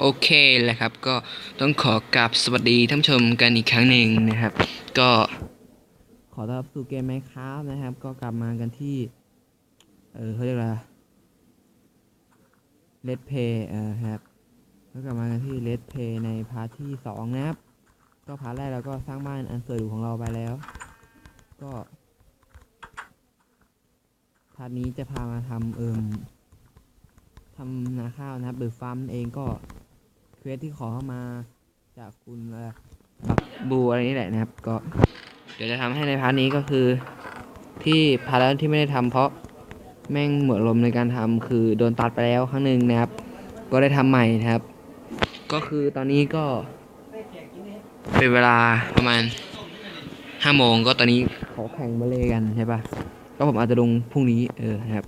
โอเคแหละครับ ก็ต้องขอกราบสวัสดีท่านชมกันอีกครั้งหนึ่งนะครับ ก็ขอต้อนรับสู่เกมไมค์ครับนะครับ ก็กลับมากันที่ เออเขาเรียกอะไรเลดเพย์เออครับก็กลับมากันที่เลดเพย์ในพาร์ทที่สองนะครับ ก็พาร์ทแรกเราก็สร้างบ้านอันสวยหรูของเราไปแล้ว ก็พาร์ทนี้จะพามาทำเอิมทำนาข้าวนะครับหรือฟาร์มเองก็ เควสที่ขอเข้ามาจากคุณเอ่อบักบูอะไรนี่แหละนะครับ ก็ เดี๋ยวจะทำให้ในพาร์ทนี้ก็คือ ที่พาร์ทแรกที่ไม่ได้ทำเพราะแม่งหมดลมในการทำคือโดนตัดไปแล้วครั้งหนึ่งนะครับ ก็ได้ทำใหม่นะครับ ก็คือตอนนี้ก็เป็นเวลาประมาณห้าโมงก็ตอนนี้ขาแข่งบอลเลกันใช่ปะก็ผมอาจจะลงพรุ่งนี้เออนะครับ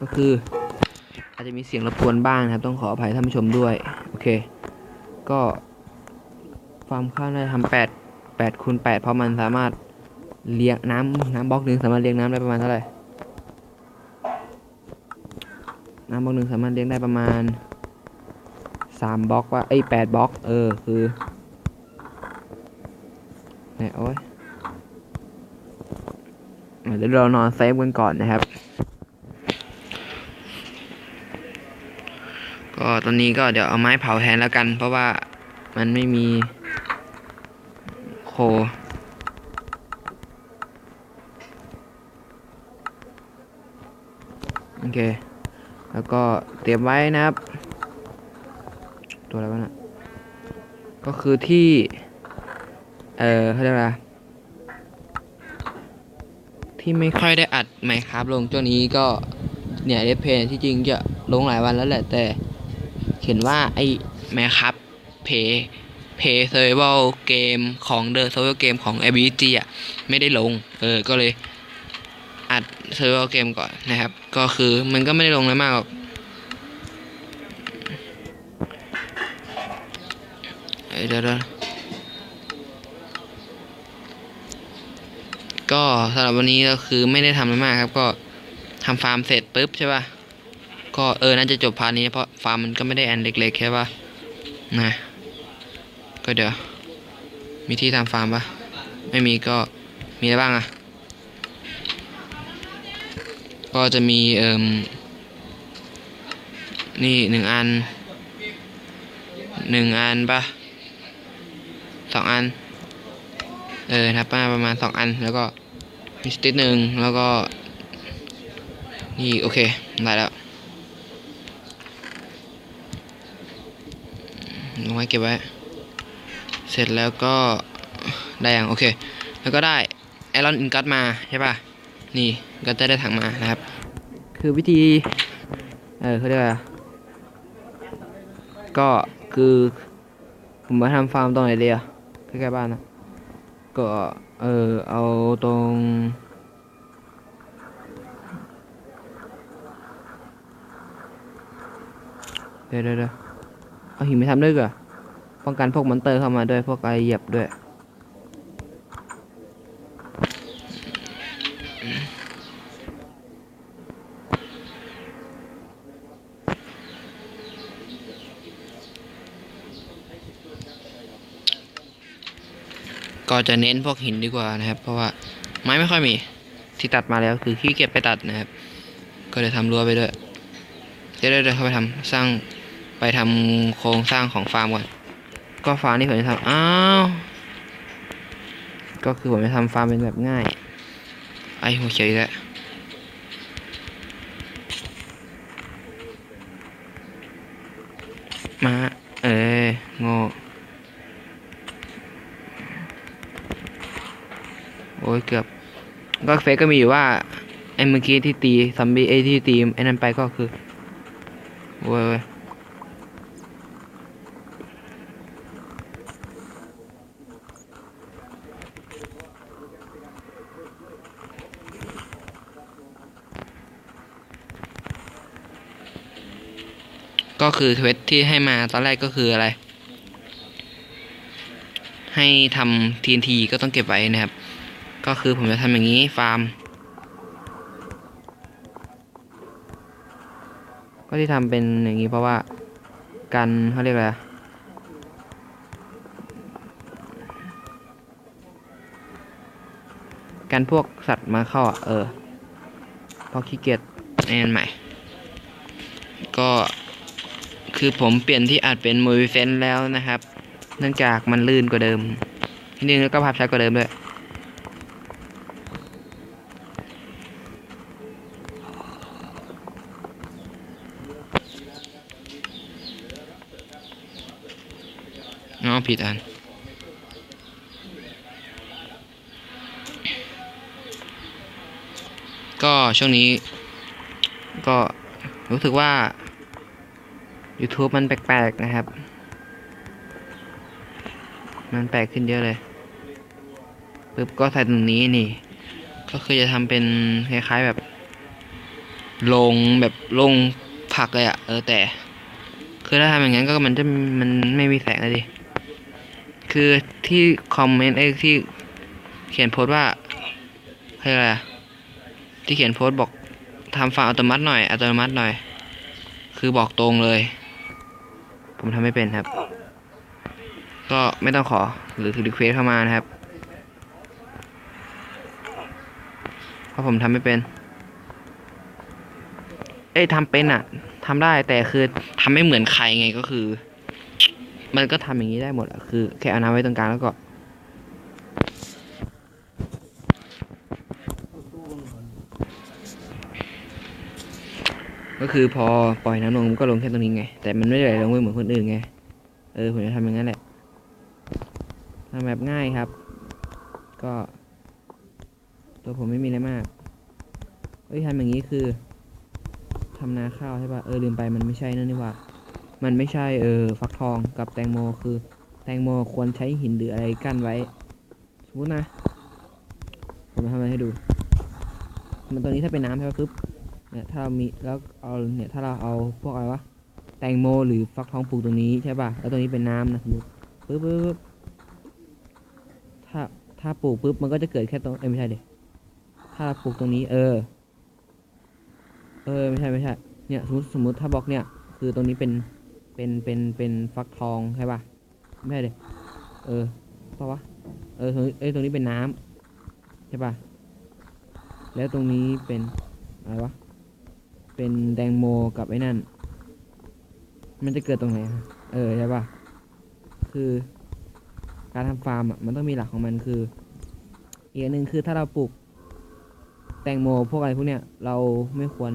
ก็คือ อาจจะมีเสียงรบกวนบ้างนะครับ ต้องขออภัยท่านผู้ชมด้วย โอเค ก็ฟาร์มข้าวได้ทำแปดแปดคูณแปดเพราะมันสามารถเลี้ยงน้ำน้ำบล็อกหนึ่งสามารถเลี้ยงน้ำได้ประมาณเท่าไหร่น้ำบล็อกหนึ่งสามารถเลี้ยงได้ประมาณสามบล็อกว่าไอ้แปดบล็อกเออคือเนี่ยโอ้ยเดี๋ยวเรานอนเซฟกันก่อนนะครับ ตอนนี้ก็เดี๋ยวเอาไม้เผาแทนแล้วกัน เพราะว่ามันไม่มีโค โอเค แล้วก็เตรียมไว้นะครับ ตัวอะไรวะน่ะก็คือที่ เออเขาเรียกอะไรที่ไม่ค่อยได้อัดไมค์ครับลงช่วนี้ก็เนี่ยเดฟเพนที่จริงจะลงหลายวันแล้วแหละแต่ เห็นว่าไอ้แมครับเพย์เพย์เซอร์ไวลเกมของเดอะเซอร์ไวลเกมของ a b g อะไม่ได้ลง เออ ก็เลยอัดเซอร์ไวลเกมก่อนนะครับ ก็คือมันก็ไม่ได้ลงอะไรมากหรอกเดี๋ยวเดี๋ยวก็สำหรับวันนี้ก็คือไม่ได้ทำอะไรมากครับ ก็ทำฟาร์มเสร็จปุ๊บใช่ป่ะ ก็เออน่าจะจบพาร์ทนี้เพราะฟาร์มมันก็ไม่ได้แอนเล็กๆใช่ป่ะนะก็เดี๋ยว มีที่ทำฟาร์มปะไม่มีก็มีอะไรบ้างอะก็จะมีเอ่มนี่หนึ่งอันหนึ่งอันปะสองอัน เออทับประมาณสองอันแล้วก็มีสติ๊กหนึ่งแล้วก็ นี่ โอเค ได้แล้ว ลงไว้เก็บไว้ เสร็จแล้วก็ได้อย่างโอเค แล้วก็ได้ไอรอนอินกัตมาใช่ป่ะ นี่ก็จะได้ถังมานะครับ คือวิธี เออเขาเรียกว่าก็คือผมมาทำฟาร์มตรงไหนเดียวใกล้ๆบ้านนะก็เออเอาตรงเดี๋ยวเดี๋ยว เอาหินไปทำด้วยเหรอป้องกันพวกมอนเตอร์เข้ามาด้วยพวกอะไรเหยียบด้วยก็จะเน้นพวกหินดีกว่านะครับ เพราะว่าไม้ไม่ค่อยมี ที่ตัดมาแล้วคือขี้เกียจไปตัดนะครับ ก็เลยทำรั้วไปด้วยเดี๋ยวเดี๋ยวเดี๋ยวเข้าไปทำสร้าง ไปทำโครงสร้างของฟาร์มก่อน ก็ฟาร์มที่ผมจะทำอ้าว ก็คือผมจะทำฟาร์มเป็นแบบง่าย ไอ้หัวเขียวอีกแล้วมา เออโง่โอ้ยเกือบ ก็เฟซก็มีอยู่ว่าไอ้เมื่อกี้ที่ตีซัมบี้ไอ้ที่ตีไอ้นั่นไปก็คือโว้ย ก็คือเควสที่ให้มาตอนแรกก็คืออะไร ให้ทำ TNT ก็ต้องเก็บไว้นะครับ ก็คือผมจะทำอย่างนี้ฟาร์ม ก็ที่ทำเป็นอย่างนี้เพราะว่ากันเขาเรียกอะไรกันพวกสัตว์มาเข้าอะเออพราะขี้เกียจไอ้นั่นใหม่ ก็ คือผมเปลี่ยนที่อัดเป็นมูฟเฟนแล้วนะครับ เนื่องจากมันลื่นกว่าเดิมที่นี่แล้วก็ภาพชัดกว่าเดิมด้วยอ๋อผิดอันก็ช่วงนี้ ก็รู้สึกว่า YouTube มันแปลกๆนะครับ มันแปลกขึ้นเยอะเลยปึ๊บก็ใส่ตรงนี้นี่ ก็คือจะทำเป็นคล้ายๆแบบลงแบบลงผักเลยอะเออแต่ คือถ้าทำอย่างนั้นก็มันจะมันไม่มีแสงเลยดิ คือที่คอมเมนต์ไอ้ที่เขียนโพสต์ว่าอะไรอะที่เขียนโพสต์บอกทำฟังอัตโนมัติหน่อยอัตโนมัติหน่อย คือบอกตรงเลย ผมทำไม่เป็นครับ ก็ไม่ต้องขอหรือรีเควสเข้ามานะครับเพราะผมทำไม่เป็น เอ้ยทำเป็นอะทำได้แต่คือทำไม่เหมือนใครไงก็คือ มันก็ทำอย่างนี้ได้หมดอะคือ แค่เอาน้ำไว้ตรงกลางแล้วก็ ก็คือพอปล่อยน้ำลงมันก็ลงแค่ตรงนี้ไง แต่มันไม่ได้ไหลลงไปเหมือนคนอื่นไง เออผมจะทำอย่างนั้นแหละทำแบบง่ายครับ ก็ ตัวผมไม่มีอะไรมากเอ้ยทำอย่างนี้คือทำนาข้าวใช่ปะเออลืมไปมันไม่ใช่นั่นนี่ว่า มันไม่ใช่เออฟักทองกับแตงโมคือ แตงโมควรใช้หินหรืออะไรกั้นไว้ สมมตินะ ผมจะทำอะไรให้ดู มันตรงนี้ถ้าเป็นน้ำใช่ปะปุ๊บ เนี่ยถ้าเรามีแล้วเอาเนี่ยถ้าเราเอาพวกอะไรวะแตงโมหรือฟักทองปลูกตรงนี้ใช่ป่ะแล้วตรงนี้เป็นน้ำนะสมมติปึ๊บปึ๊บปึ๊บถ้าถ้าปลูกปุ๊บมันก็จะเกิดแค่ตรงเอ้ไม่ใช่เด็ถ้าเราปลูกตรงนี้ เออ เออไม่ใช่ไม่ใช่เนี่ยสมมติสมมติถ้าบล็อกเนี่ย คือตรงนี้เป็นเป็นเป็นเป็นฟักทองใช่ป่ะไม่ใช่เด็เออเพราะวะเออตรงนี้เอ้ตรงนี้เป็นน้ำใช่ป่ะแล้วตรงนี้เป็นอะไรวะ เป็นแตงโมกับไอ้นั่น มันจะเกิดตรงไหน เออใช่ปะคือการทำฟาร์มอะมันต้องมีหลักของมันคือ อีกอันหนึ่งคือถ้าเราปลูก แตงโมพวกอะไรพวกเนี้ยเราไม่ควร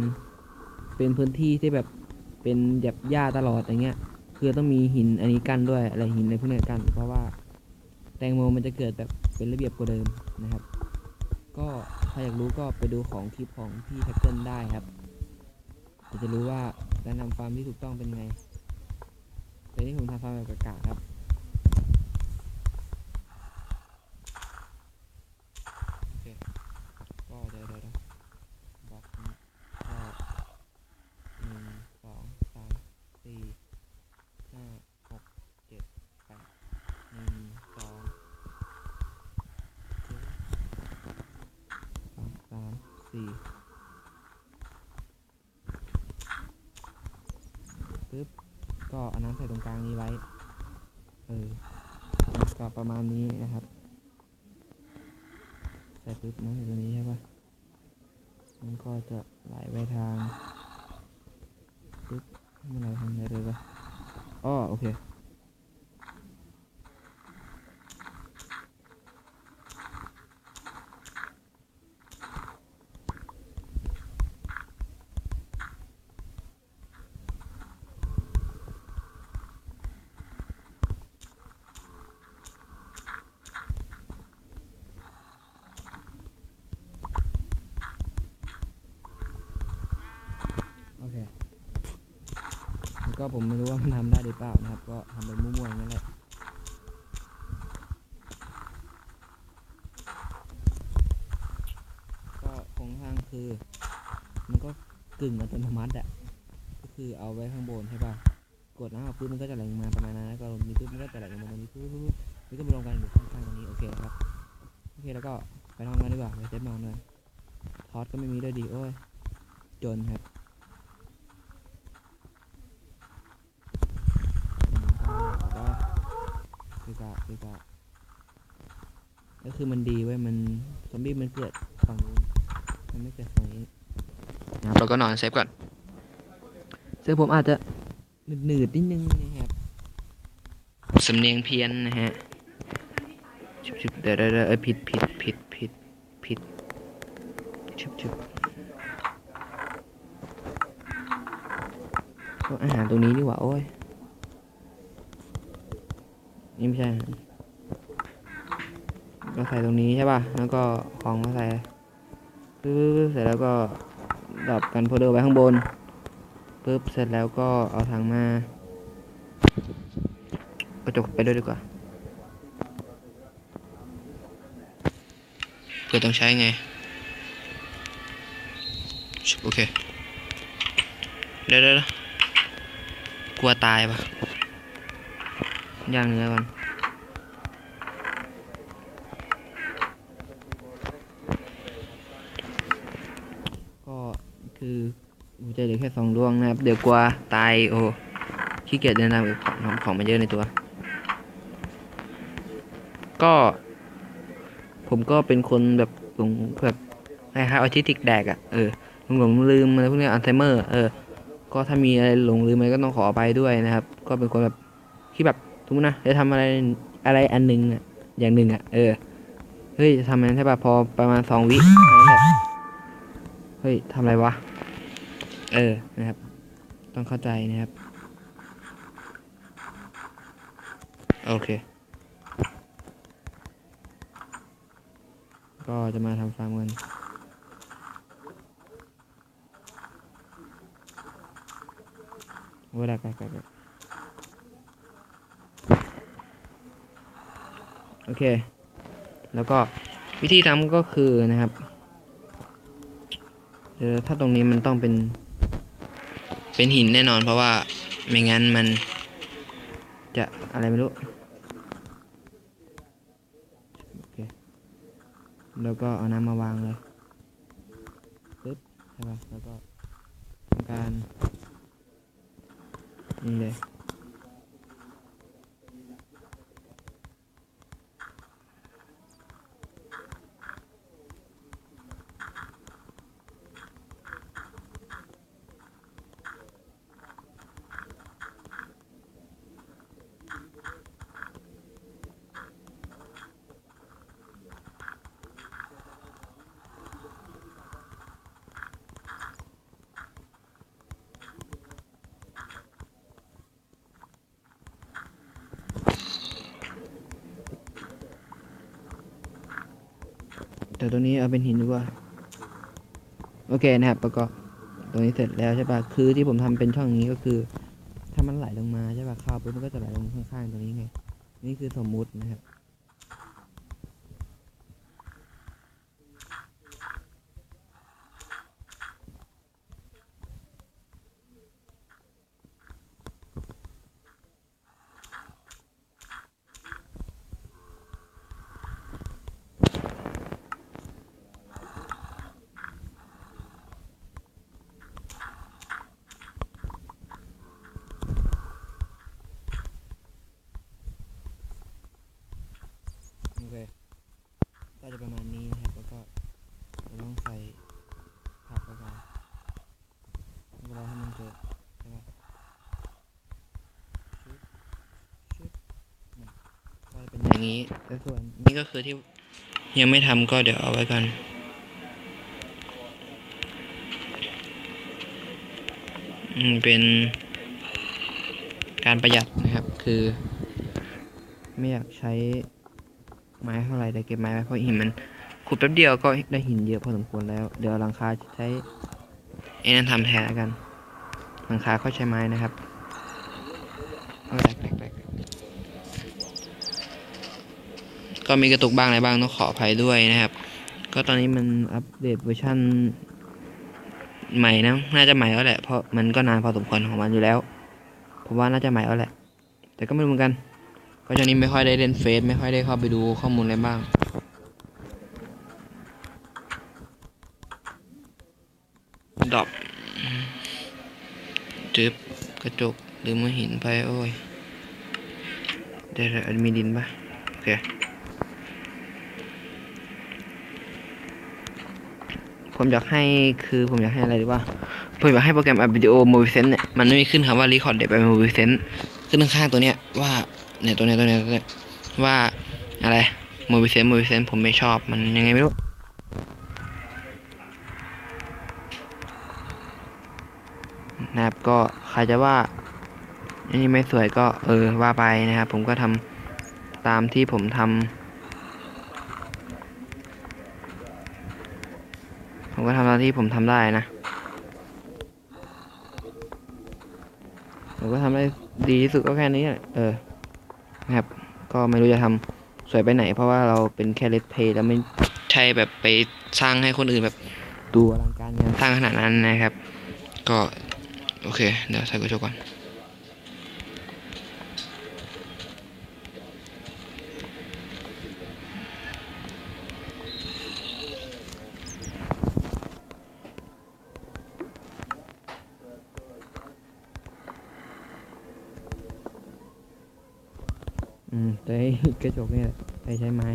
เป็นพื้นที่ที่แบบเป็นแบบหญ้าตลอดอย่างเงี้ย คือต้องมีหินอันนี้กั้นด้วยอะไรหินอะไรพวกเนี้ยกั้นเพราะว่าแตงโมมันจะเกิดแบบเป็นระเบียบกว่าเดิมนะครับ ก็ถ้าอยากรู้ก็ไปดูของคลิปของพี่แท็กเกิลได้ครับ จะรู้ว่าการทำฟาร์มที่ถูกต้องเป็นไงแต่นี่ผมทำฟาร์มแบบกากครับ โอเค ก็เดี๋ยวเดี๋ยวเดี๋ยวบล็อกนี้ก็หนึ่งสองสามสี่ห้าหกเจ็ดแปดหนึ่งสองเจ็ดสองสามสี่ ปึ๊บ ก็เอาน้ำใส่ตรงกลางนี้ไว้ เออก็ประมาณนี้นะครับ ใส่ปุ๊บน้ำใส่ตรงนี้ใช่ปะมันก็จะไหลไปทางปุ๊บมันไหลทางไหนเลยปะอ๋อโอเค โอเคแล้ว ก็ผมไม่รู้ว่ามันทำได้หรือเปล่านะครับ ก็ทำไปมั่วๆอย่างนั้นแหละก็โครงสร้างคือ มันก็กึ่งอัตโนมัติอะก็คือเอาไว้ข้างบนใช่ป่ะกดน้ำออกปุ๊บมันก็จะไหลลงมาประมาณนั้นแล้วก็ลงนี้ปุ๊บมันก็จะไหลลงมาตรงนี้ปุ๊บปุ๊บมันก็มารวมกันอยู่ข้างๆตรงนี้โอเคครับโอเคแล้วก็ไปทำงานดีกว่าไปเซตนอนด้วยทอสก็ไม่มีด้วยดีโอ้ยจนครับ คือก็ก็คือมันดีเว้ยมันซอมบี้มันเกิดฝั่งนู้นมันไม่เกิดฝั่งนี้นะครับเราก็นอนเซฟก่อนซึ่งผมอาจจะหนืดๆนิดนึงนะครับสำเนียงเพี้ยนนะฮะชุบๆเดี๋ยวเดี๋ยวเดี๋ยวเอ้ยผิดผิดผิดผิดผิดชุบชุบเอาอาหารตรงนี้ดีกว่าโอ้ย นี่ไม่ใช่ ก็ใส่ตรงนี้ใช่ป่ะ แล้วก็ของมาใส่ปึ๊บเสร็จแล้วก็ดับกันโพเดอร์ไว้ข้างบนปึ๊บเสร็จแล้วก็เอาถังมากระจกไปด้วยดีกว่าเพื่อต้องใช้ไง โอเค เดี๋ยวเดี๋ยวเดี๋ยวกลัวตายปะ ย่างเนื้อก่อนก็คือหัวใจเหลือแค่สองดวงนะครับ เดี๋ยวกลัวตายโอ้ขี้เกียจเดินทางไปของของมันเยอะในตัว ก็ ผมก็เป็นคนแบบหลงแบบคล้ายๆออทิสติกแดกอะ่ะเออหลงหลงลืมอะไรพวกนี้อัลไซเมอร์ เออ ก็ถ้ามีอะไรหลงลืมอะไรก็ต้องขอไปด้วยนะครับ ก็เป็นคนแบบที่แบบ สมมตินะจะทำอะไรอะไรอันหนึ่งอะอย่างหนึ่งอะเออเฮ้ยจะทำอันนั้นใช่ป่ะพอประมาณสองวิเท่านั้นแหละเฮ้ยทำอะไรวะเออนะครับ ต้องเข้าใจนะครับ โอเค ก็จะมาทำฟาร์มกันโอ้ยได้ได้ได้ได้โอ เค แล้วก็วิธีทำก็คือนะครับเดี๋ยวถ้าตรงนี้มันต้องเป็น เป็นหินแน่นอนเพราะว่าไม่งั้นมันจะอะไรไม่รู้โอเคแล้วก็เอาน้ำมาวางเลยปึ๊บใช่ป่ะแล้วก็ทำการนี่เลย แต่ตัวนี้เอาเป็นหินดีกว่า โอเคนะครับประกอบตรงนี้เสร็จแล้วใช่ปะคือที่ผมทำเป็นช่องนี้ก็คือ ถ้ามันไหลลงมาใช่ปะข้าวปุ๊บมันก็จะไหลลงข้างๆตรงนี้ไง นี่คือสมมุตินะครับ โอเค ก็จะประมาณนี้นะครับ แล้วก็เราต้องใส่ผักเข้าไปแล้วก็รอให้มันเกิดใช่ปะชึบชึบเนี่ยก็จะเป็น อย่างนี้ส่วนนี้ก็คือที่ยังไม่ทำก็เดี๋ยวเอาไว้ก่อนอืมเป็นการประหยัดนะครับ คือ ไม่อยากใช้ไม้เท่าไหร่แต่เก็บไม้ไว้เพราะหินมันขุดแป๊บเดียวก็ได้หินเยอะพอสมควรแล้ว เดี๋ยวหลังคาจะใช้ไอ้นั่นทำแทนกันหลังคาก็ใช้ไม้นะครับเอาแตกแตกแตก ก็มีกระตุกบ้างอะไรบ้างต้องขออภัยด้วยนะครับ ก็ตอนนี้มันอัปเดตเวอร์ชันใหม่นะ น่าจะใหม่แล้วแหละ เพราะมันก็นานพอสมควรของมันอยู่แล้ว ผมว่าน่าจะใหม่แล้วแหละ แต่ก็ไม่รู้เหมือนกัน ก็ช่วงนี้ไม่ค่อยได้เล่นเฟซไม่ค่อยได้เข้าไปดูข้อมูลอะไรบ้าง ดอบจึบกระจกหรือมาหินไปโอ้ยเดี๋ยวมีดินปะโอเค ผมอยากให้คือผมอยากให้อะไรดีว่าผมอยากให้โปรแกรมอัดวิดีโอ m o v i s e n s เนี่ยมันไม่มีขึ้นคำว่า Record เดี๋ยวไป m o v i s e n s ขึ้นข้างๆตัวเนี้ยว่าเนี่ยตัวเนี้ยตัวเนี้ยตัวเนี้ยว่าอะไร m o v i s e n s e m o v i s e n s ผมไม่ชอบมันยังไงไม่รู้นะครับก็ใครจะว่าอันนี้ไม่สวยก็เออว่าไปนะครับ ผมก็ทำตามที่ผมทำผมก็ทำตาที่ผมทำได้นะผมก็ทำได้ดีที่สุดก็แค่นี้เออนะครับ ก็ไม่รู้จะทำสวยไปไหน เพราะว่าเราเป็นแค่เลสเพย์แล้วไม่ใช่แบบไปสร้างให้คนอื่นแบบดูอลังการงานสร้างขนาดนั้นนะครับ ก็ โอเค เดี๋ยวใส่กระจกก่อน ใช้กระจกเนี่ยใช้ใช้ไม้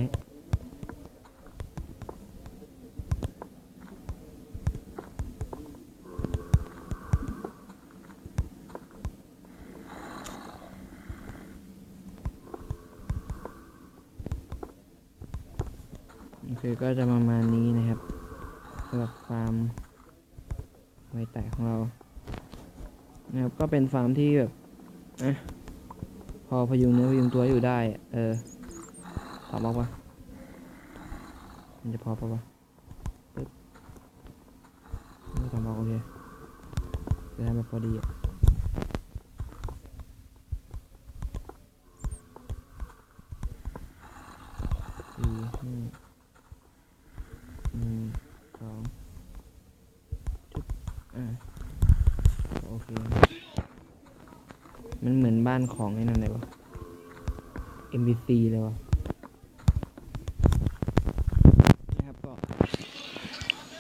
โอก็จะประมาณนี้นะครับสำหรับฟาร์มไวแตกของเรานะครับก็เป็นฟาร์มที่แบบอะ พอพยุงเนื้อพยุงตัวอยู่ได้ เออตอบบอกว่ามันจะพอปะวะปึ๊บไม่ตอบบอกโอเคจะทำแบบพอดีอะสี่ห้าหนึ่งสองจุดอ่าโอเค มันเหมือนบ้านของไอ้นั่นเลยวะ MBC เลยวะนะครับก็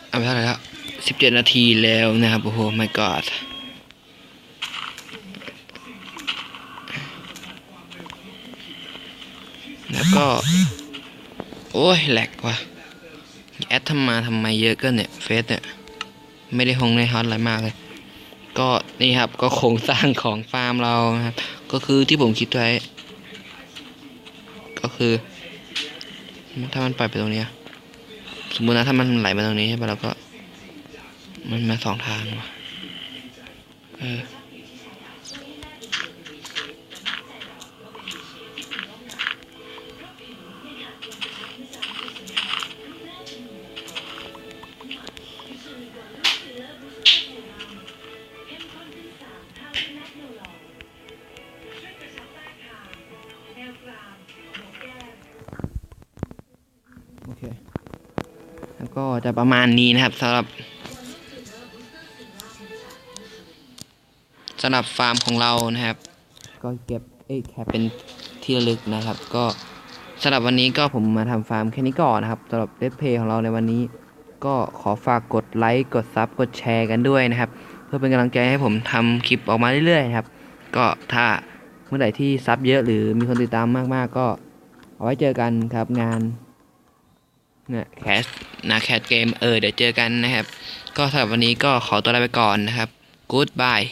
เอาไปเท่าไหร่แล้วสิบเจ็ดนาทีแล้วนะครับ โอ้โห my god แล้วก็ โอ้ยแหลกว่ะแอดทำมาทำไมเยอะกินเนี่ย เฟซเนี่ย ไม่ได้ฮงในฮอตอะไรมากเลย ก็ นี่ครับก็โครงสร้างของฟาร์มเราครับ ก็คือที่ผมคิดไว้ ก็คือ ถ้ามันปล่อยไปตรงนี้ สมมตินะถ้ามันไหลมาตรงนี้ใช่ปะเราก็ มันมาสองทางว่ะเออ จะประมาณนี้นะครับสำหรับสำหรับฟาร์มของเรานะครับ ก็เก็บเอ้ยแคปเป็นที่ระลึกนะครับ ก็สำหรับวันนี้ก็ผมมาทำฟาร์มแค่นี้ก่อนนะครับสำหรับเลสเพย์ของเราในวันนี้ ก็ขอฝากกดไลค์กดซับกดแชร์กันด้วยนะครับ เพื่อเป็นกำลังใจให้ผมทำคลิปออกมาเรื่อยๆนะครับ ก็ถ้าเมื่อไหร่ที่ซับเยอะหรือมีคนติดตามมากๆ ก็เอาไว้เจอกันครับงาน นะแคสนะแคสเกมเออเดี๋ยวเจอกันนะครับ ก็สำหรับวันนี้ก็ขอตัวลาไปก่อนนะครับ Goodbye